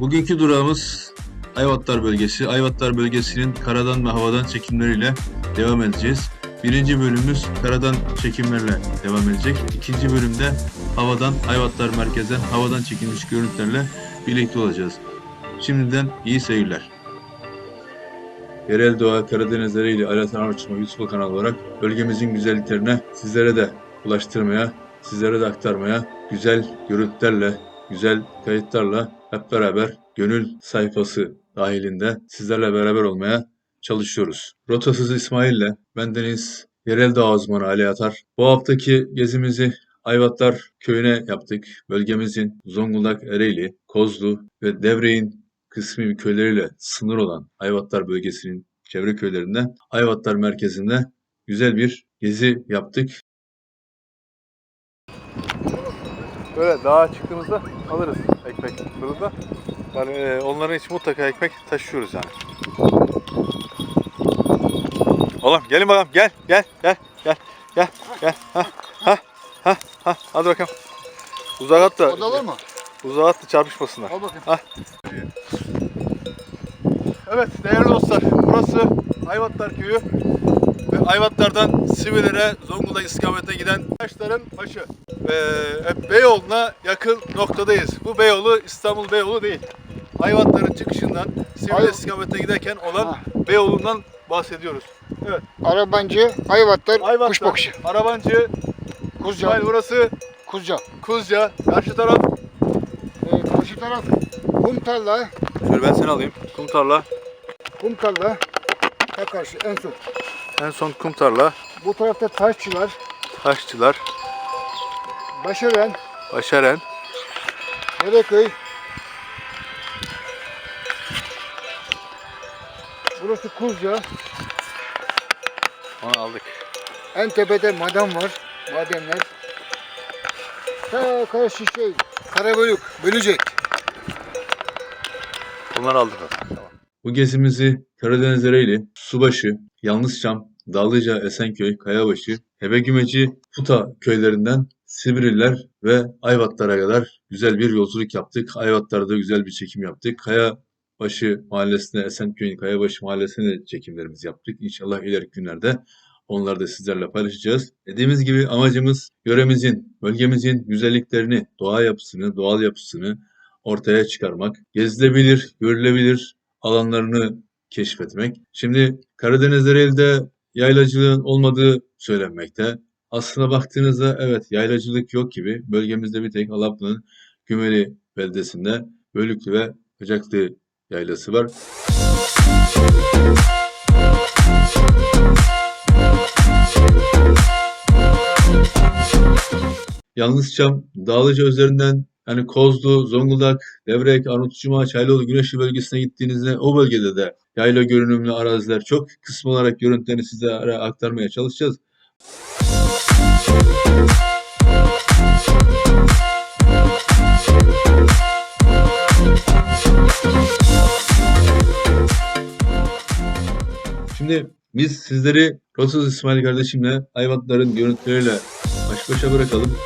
Bugünkü durağımız Ayvatlar bölgesi. Ayvatlar bölgesinin karadan ve havadan çekimleriyle devam edeceğiz. Birinci bölümümüz karadan çekimlerle devam edecek. İkinci bölümde havadan, Ayvatlar merkezden havadan çekilmiş görüntülerle birlikte olacağız. Şimdiden iyi seyirler. Yerel Doğa Karadenizleri ile Alatan Arıçma YouTube kanalı olarak bölgemizin güzelliklerine sizlere de ulaştırmaya, sizlere de aktarmaya, güzel görüntülerle, güzel kayıtlarla hep beraber gönül sayfası dahilinde sizlerle beraber olmaya çalışıyoruz. Rotasız İsmail ile bendeniz yerel doğa uzmanı Ali Atar. Bu haftaki gezimizi Ayvatlar köyüne yaptık. Bölgemizin Zonguldak, Ereğli, Kozlu ve Devreğin kısmi köyleriyle sınır olan Ayvatlar bölgesinin çevre köylerinde Ayvatlar merkezinde güzel bir gezi yaptık. Böyle dağa çıktığımızda alırız ekmek fırında. Yani e, onların için mutlaka ekmek taşıyoruz yani. Oğlum gelin bakalım gel gel gel gel gel gel ha ha ha ha hadi bakalım. Uzağa at da O da var mı? uzağa at da çarpışmasınlar. Al bakayım. Evet değerli dostlar burası Ayvatlar köyü ve Ayvatlar'dan Sivilere Zonguldak istikametine giden taşların başı. Ve Beyoğlu'na yakın noktadayız. Bu Beyoğlu İstanbul Beyoğlu değil. Ayvatlar'ın çıkışından Ay- istikametine giderken olan Ha. Beyoğlu'ndan bahsediyoruz. Arabancı, Ayvatlar, Ayvatlar, kuş bakışı. Arabancı, Kuzca, İsmail burası Kuzca. Kuzca, karşı taraf. Ee, karşı taraf Kumtarla, Şöyle ben seni alayım. Kumtarla. Kumtarla. Ta karşı en son. En son Kumtarla. Bu tarafta Taşçılar, Taşçılar, Başören, Başaren, Dereköy. Burası Kuzca. onu aldık. En tepede maden var. Madenler. Ta karşı şey, Karabölük, Bölücek. Bunları aldık. Tamam. Bu gezimizi Karadeniz Ereğli, Subaşı, Yalnızçam, Dağlıca, Esenköy, Kayabaşı, Hebegümeci, Futa köylerinden Sivriller ve Ayvatlar'a kadar güzel bir yolculuk yaptık. Ayvatlar'da güzel bir çekim yaptık. Kayabaşı mahallesine, Esenköy'ün Kayabaşı mahallesine çekimlerimizi yaptık. İnşallah ileriki günlerde onları da sizlerle paylaşacağız. Dediğimiz gibi amacımız yöremizin, bölgemizin güzelliklerini, doğa yapısını, doğal yapısını ortaya çıkarmak. Gezilebilir, görülebilir alanlarını keşfetmek. Şimdi Karadeniz Ereğli'de yaylacılığın olmadığı söylenmekte. Aslına baktığınızda evet yaylacılık yok gibi. Bölgemizde bir tek Alaplı'nın Gümeli beldesinde Bölüklü ve Ocaklı yaylası var. Yalnızçam Dağlıca üzerinden yani Kozlu, Zonguldak, Devrek, Arnavutçuma, Çaylıoğlu, Güneşli bölgesine gittiğinizde o bölgede de yayla görünümlü araziler çok kısmı olarak görüntülerini sizlere aktarmaya çalışacağız. Şimdi biz sizleri Rotsuz İsmail kardeşimle hayvanların görüntüleriyle baş başa bırakalım.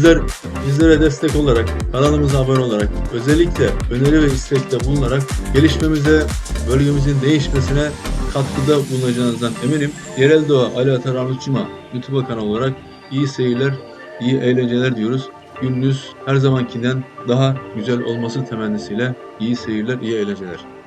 Sizler bizlere destek olarak, kanalımıza abone olarak, özellikle öneri ve istekte bulunarak gelişmemize, bölgemizin değişmesine katkıda bulunacağınızdan eminim. Yerel Doğa Ali Atar Arnavutçuma YouTube kanalı olarak iyi seyirler, iyi eğlenceler diyoruz. Gününüz her zamankinden daha güzel olması temennisiyle iyi seyirler, iyi eğlenceler.